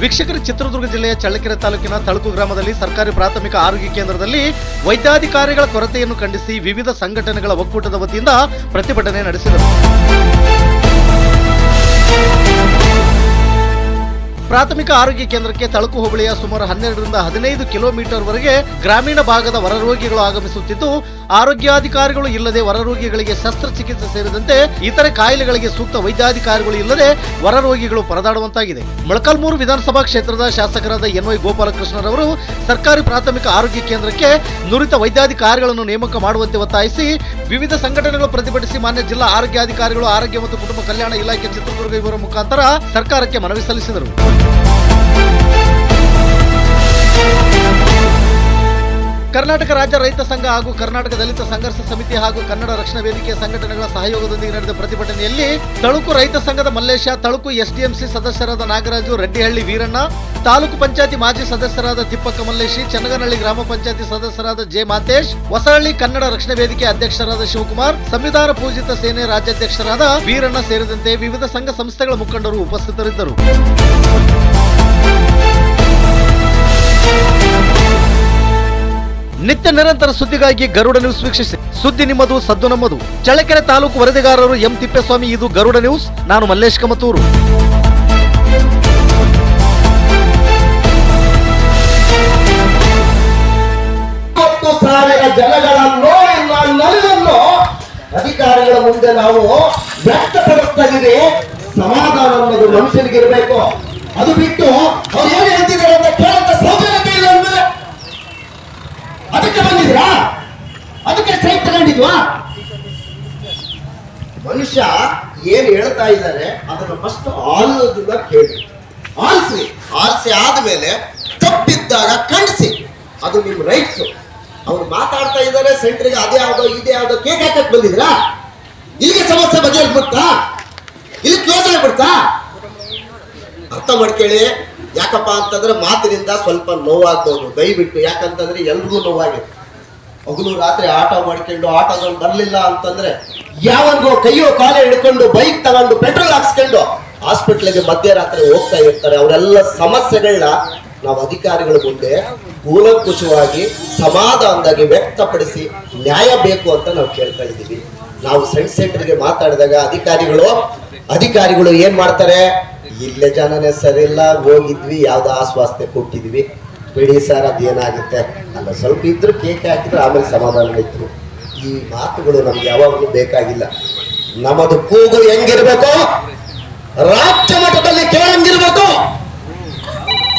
ವೀಕ್ಷಕರು ಚಿತ್ರದುರ್ಗ ಜಿಲ್ಲೆಯ ಚಳ್ಳಕೆರೆ ತಾಲೂಕಿನ ತಳಕು ಗ್ರಾಮದಲ್ಲಿ ಸರ್ಕಾರಿ ಪ್ರಾಥಮಿಕ ಆರೋಗ್ಯ ಕೇಂದ್ರದಲ್ಲಿ ವೈದ್ಯಾಧಿಕಾರಿಗಳ ಕೊರತೆಯನ್ನು ಖಂಡಿಸಿ ವಿವಿಧ ಸಂಘಟನೆಗಳ ಒಕ್ಕೂಟದ ವತಿಯಿಂದ ಪ್ರತಿಭಟನೆ ನಡೆಸಿದರು. ಪ್ರಾಥಮಿಕ ಆರೋಗ್ಯ ಕೇಂದ್ರಕ್ಕೆ ತಳಕು ಹೋಬಳಿಯ ಸುಮಾರು ಹನ್ನೆರಡರಿಂದ ಹದಿನೈದು ಕಿಲೋಮೀಟರ್ ವರೆಗೆ ಗ್ರಾಮೀಣ ಭಾಗದ ಹೊರರೋಗಿಗಳು ಆಗಮಿಸುತ್ತಿದ್ದು, ಆರೋಗ್ಯಾಧಿಕಾರಿಗಳು ಇಲ್ಲದೆ ಹೊರರೋಗಿಗಳಿಗೆ ಶಸ್ತ್ರಚಿಕಿತ್ಸೆ ಸೇರಿದಂತೆ ಇತರೆ ಕಾಯಿಲೆಗಳಿಗೆ ಸೂಕ್ತ ವೈದ್ಯಾಧಿಕಾರಿಗಳು ಇಲ್ಲದೆ ಹೊರರೋಗಿಗಳು ಪರದಾಡುವಂತಾಗಿದೆ. ಮೊಳಕಾಲ್ಮೂರು ವಿಧಾನಸಭಾ ಕ್ಷೇತ್ರದ ಶಾಸಕರಾದ ಎನ್ ವೈ ಗೋಪಾಲಕೃಷ್ಣರವರು ಸರ್ಕಾರಿ ಪ್ರಾಥಮಿಕ ಆರೋಗ್ಯ ಕೇಂದ್ರಕ್ಕೆ ನುರಿತ ವೈದ್ಯಾಧಿಕಾರಿಗಳನ್ನು ನೇಮಕ ಮಾಡುವಂತೆ ಒತ್ತಾಯಿಸಿ ವಿವಿಧ ಸಂಘಟನೆಗಳು ಪ್ರತಿಭಟಿಸಿ ಮಾನ್ಯ ಜಿಲ್ಲಾ ಆರೋಗ್ಯಾಧಿಕಾರಿಗಳು ಆರೋಗ್ಯ ಮತ್ತು ಕುಟುಂಬ ಕಲ್ಯಾಣ ಇಲಾಖೆ ಚಿತ್ರದುರ್ಗ ಇವರ ಮುಖಾಂತರ ಸರ್ಕಾರಕ್ಕೆ ಮನವಿ ಸಲ್ಲಿಸಿದರು. ಕರ್ನಾಟಕ ರಾಜ್ಯ ರೈತ ಸಂಘ ಹಾಗೂ ಕರ್ನಾಟಕ ದಲಿತ ಸಂಘರ್ಷ ಸಮಿತಿ ಹಾಗೂ ಕನ್ನಡ ರಕ್ಷಣಾ ವೇದಿಕೆಯ ಸಂಘಟನೆಗಳ ಸಹಯೋಗದೊಂದಿಗೆ ನಡೆದ ಪ್ರತಿಭಟನೆಯಲ್ಲಿ ತಳುಕು ರೈತ ಸಂಘದ ಮಲ್ಲೇಶ, ತಳುಕು ಎಸ್ಡಿಎಂಸಿ ಸದಸ್ಯರಾದ ನಾಗರಾಜು, ರೆಡ್ಡಿಹಳ್ಳಿ ವೀರಣ್ಣ, ತಾಲೂಕು ಪಂಚಾಯತಿ ಮಾಜಿ ಸದಸ್ಯರಾದ ತಿಪ್ಪಕ್ಕ ಮಲ್ಲೇಶಿ, ಚನ್ನಗನಹಳ್ಳಿ ಗ್ರಾಮ ಪಂಚಾಯತಿ ಸದಸ್ಯರಾದ ಜೆ ಮಾತೇಶ್, ಹೊಸಹಳ್ಳಿ ಕನ್ನಡ ರಕ್ಷಣಾ ವೇದಿಕೆ ಅಧ್ಯಕ್ಷರಾದ ಶಿವಕುಮಾರ್, ಸಂವಿಧಾನ ಪೂಜಿತ ಸೇನೆ ರಾಜ್ಯಾಧ್ಯಕ್ಷರಾದ ವೀರಣ್ಣ ಸೇರಿದಂತೆ ವಿವಿಧ ಸಂಘ ಸಂಸ್ಥೆಗಳ ಮುಖಂಡರು ಉಪಸ್ಥಿತರಿದ್ದರು. ನಿತ್ಯ ನಿರಂತರ ಸುದ್ದಿಗಾಗಿ ಗರುಡ ನ್ಯೂಸ್ ವೀಕ್ಷಿಸಿ. ಸುದ್ದಿ ನಿಮ್ಮದು, ಸದ್ದು ನಮ್ಮದು. ಚಳ್ಳಕೆರೆ ತಾಲೂಕು ವರದಿಗಾರರು ಎಂ ತಿಪ್ಪೇಸ್ವಾಮಿ, ಇದು ಗರುಡ ನ್ಯೂಸ್. ನಾನು ಮಲ್ಲೇಶ್ ಕಮತೂರು. ಇಲ್ಲ ಅಧಿಕಾರಿಗಳ ಮುಂದೆ ನಾವು ವ್ಯಕ್ತಪಡಿಸ್ತಾ ಇದೆ ಸಮಾಧಾನ ಅನ್ನೋದು ಮನುಷ್ಯನಿಗೆ ಇರಬೇಕು. ಅದು ಬಿಟ್ಟು ಅವ್ರು ಏನ್ ಹೇಳ್ತಿದ್ದಾರೆ ಅಂತ ಕೇಳಂತ ಸೌಜನ್ಯತೆ ಇಲ್ಲ ಅಂದ್ರೆ ಅದಕ್ಕೆ ಬಂದಿದ್ರಾ ಅದಕ್ಕೆ ತಗೊಂಡಿದ್ವಾ ಮನುಷ್ಯ ಏನ್ ಹೇಳ್ತಾ ಇದ್ದಾರೆ, ಅದನ್ನ ಫಸ್ಟ್ ಆಲೋದನ್ನ ಕೇಳಿ ಆಲ್ಸಿ ಆಲ್ಸಿ ಆದ್ಮೇಲೆ ತಪ್ಪಿದ್ದಾಗ ಖಂಡಿಸಿ. ಅದು ನಿಮ್ ರೈಟ್ಸ್ ಅವ್ರು ಮಾತಾಡ್ತಾ ಇದ್ದಾರೆ ಸೆಂಟ್ರಿಗೆ ಅದೇ ಯಾವ್ದೋ, ಇದೇ ಯಾವ್ದೋ ಕೇಕ್ ಹಾಕಕ್ ಬಂದಿದ್ರಾ ಇಲ್ಲಿಗೆ ಸಮಸ್ಯೆ ಬಗೆಹರಿಸ್ಬಿಡ್ತಾ ಇಲ್ಲಿ ಕ್ಲೋಸ್ ಆಗ್ಬಿಡ್ತಾ ಅರ್ಥ ಮಾಡ್ಕೊಳ್ಳಿ. ಯಾಕಪ್ಪ ಅಂತಂದ್ರೆ ಮಾತಿನಿಂದ ಸ್ವಲ್ಪ ನೋವಾಗ್ಬೋದು. ದಯವಿಟ್ಟು ಯಾಕಂತಂದ್ರೆ ಎಲ್ರಿಗೂ ನೋವಾಗಿದೆ. ಹಗಲು ರಾತ್ರಿ ಆಟ ಮಾಡ್ಕೊಂಡು ಆಟೋದಲ್ಲಿ ಬರಲಿಲ್ಲ ಅಂತಂದ್ರೆ ಯಾವನ್ಗೋ ಕೈಯೋ ಕಾಲೇ ಹಿಡ್ಕೊಂಡು ಬೈಕ್ ತಗೊಂಡು ಪೆಟ್ರೋಲ್ ಹಾಕ್ಸ್ಕೊಂಡು ಹಾಸ್ಪಿಟ್ಲಿಗೆ ಮಧ್ಯರಾತ್ರಿ ಹೋಗ್ತಾ ಇರ್ತಾರೆ. ಅವರೆಲ್ಲ ಸಮಸ್ಯೆಗಳನ್ನ ನಾವು ಅಧಿಕಾರಿಗಳ ಮುಂದೆ ಕೂಲಂಕುಷವಾಗಿ ಸಮಾಧಾನದಾಗಿ ವ್ಯಕ್ತಪಡಿಸಿ ನ್ಯಾಯ ಬೇಕು ಅಂತ ನಾವು ಕೇಳ್ತಾ ಇದ್ದೀವಿ. ನಾವು ಸೆಂಟ್ ಸೆಂಟರ್ಗೆ ಮಾತಾಡಿದಾಗ ಅಧಿಕಾರಿಗಳು ಅಧಿಕಾರಿಗಳು ಏನ್ ಮಾಡ್ತಾರೆ? ಇಲ್ಲೇ ಜನನೇ ಸರಿ ಇಲ್ಲ ಹೋಗಿದ್ವಿ, ಯಾವ್ದು ಆಶ್ವಾಸನೆ ಕೊಟ್ಟಿದ್ವಿ. ಬಿಡಿ ಸರ್ ಅದೇನಾಗುತ್ತೆ ಅಲ್ಲ ಸ್ವಲ್ಪ ಇದ್ರು ಕೇಕ್ ಹಾಕಿದ್ರು ಆಮೇಲೆ ಸಮಾಧಾನ ಇತ್ತು ಈ ಮಾತುಗಳು ನಮ್ಗೆ ಯಾವಾಗಲೂ ಬೇಕಾಗಿಲ್ಲ. ನಮ್ಮದು ಕೂಗು ಹೆಂಗಿರ್ಬೇಕು? ರಾಜ್ಯ ಮಟ್ಟದಲ್ಲಿ ಕೇಳಂಗಿರ್ಬೇಕು?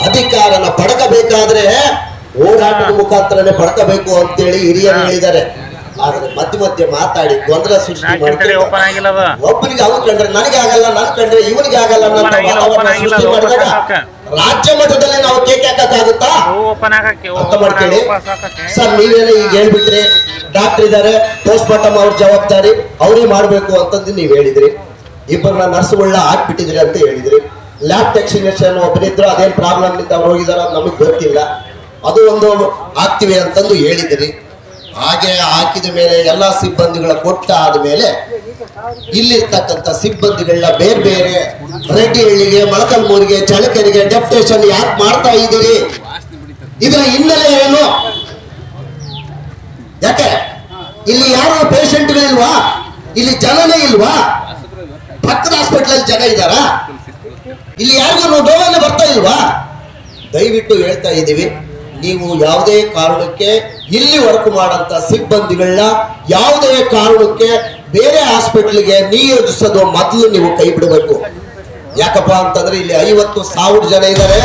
ಅಧಿಕಾರನ ಪಡಕಬೇಕಾದ್ರೆ ಓಡಾಟದ ಮುಖಾಂತರನೇ ಪಡ್ಕಬೇಕು ಅಂತೇಳಿ ಹಿರಿಯರು ಹೇಳಿದ್ದಾರೆ. ಆದ್ರೆ ಮಧ್ಯ ಮಧ್ಯೆ ಮಾತಾಡಿ ಗೊಂದಲ ಸೃಷ್ಟಿ ಮಾಡ್ತಾರೆ ಅದು? ಒಬ್ಬನಿಗೆ ಅವ್ನು ಕಂಡ್ರೆ ನನಗೆ ಆಗಲ್ಲ ನನ್ ಕಂಡ್ರೆ ಇವನಿಗೆ ಆಗಲ್ಲ ಸೃಷ್ಟಿ ಮಾಡಿದಾಗ ರಾಜ್ಯ ಮಟ್ಟದಲ್ಲಿ ನಾವು ಕೇಕ್ ಹಾಕಕ್ಕಾಗುತ್ತಾ? ಅರ್ಥ ಮಾಡ್ಕೊಳ್ಳಿ. ಸರ್ ನೀವೇನೋ ಈಗ ಹೇಳ್ಬಿಟ್ರಿ ಡಾಕ್ಟರ್ ಇದಾರೆ ಪೋಸ್ಟ್ ಮಾರ್ಟಮ್ ಅವ್ರ ಜವಾಬ್ದಾರಿ ಅವ್ರಿಗೆ ಮಾಡ್ಬೇಕು ಅಂತಂದು ನೀವ್ ಹೇಳಿದ್ರಿ. ಇಬ್ಬರನ್ನ ನರ್ಸ್ಗಳನ್ನ ಹಾಕ್ಬಿಟ್ಟಿದ್ರಿ ಅಂತ ಹೇಳಿದ್ರಿ. ಲ್ಯಾಬ್ ಟೆಕ್ನಿಷಿಯನ್ ಒಬ್ಬರಿದ್ರು ಅದೇನ್ ಪ್ರಾಬ್ಲಮ್ ಇಂದ ಅವ್ರು ಹೋಗಿದಾರ ನಮಗ್ ಗೊತ್ತಿಲ್ಲ. ಅದು ಒಂದು ಹಾಕ್ತಿವಿ ಅಂತಂದು ಹೇಳಿದ್ರಿ. ಹಾಗೆ ಹಾಕಿದ ಮೇಲೆ ಎಲ್ಲಾ ಸಿಬ್ಬಂದಿಗಳ ಕೊಟ್ಟ ಆದ್ಮೇಲೆ ಇಲ್ಲಿರ್ತಕ್ಕಂಥ ಸಿಬ್ಬಂದಿಗಳನ್ನ ಬೇರೆ ಬೇರೆ. ರೆಡ್ಡಿಹಳ್ಳಿಗೆ, ಮೊಳಕಲ್ಮೂರಿಗೆ ಚಳಕೆರೆಗೆ ಡೆಪ್ಟೇಷನ್ ಯಾಕೆ ಮಾಡ್ತಾ ಇದ್ದೀರಿ? ಇದರ ಹಿನ್ನೆಲೆ ಏನು? ಯಾಕೆ? ಇಲ್ಲಿ ಯಾರು ಪೇಷಂಟ್ಗಳಿಲ್ವಾ ಇಲ್ಲಿ ಜನನೇ ಇಲ್ವಾ? ಪಕ್ಕದ ಹಾಸ್ಪಿಟಲ್ ಜನ ಇದ್ದಾರಾ? ಇಲ್ಲಿ ಯಾರಿಗೂ ನೋವನ್ನ ಬರ್ತಾ ಇಲ್ವಾ? ದಯವಿಟ್ಟು ಹೇಳ್ತಾ ಇದ್ದೀವಿ, ನೀವು ಯಾವುದೇ ಕಾರಣಕ್ಕೆ ಇಲ್ಲಿ ವರ್ಕ್ ಮಾಡಂತ ಸಿಬ್ಬಂದಿಗಳನ್ನ ಯಾವುದೇ ಕಾರಣಕ್ಕೆ ಬೇರೆ ಹಾಸ್ಪಿಟ್ಲಿಗೆ ನಿಯೋಜಿಸೋದು ಮೊದಲು ನೀವು ಕೈ ಬಿಡಬೇಕು. ಯಾಕಪ್ಪ ಅಂತಂದ್ರೆ ಇಲ್ಲಿ ಐವತ್ತು ಸಾವಿರ ಜನ ಇದ್ದಾರೆ.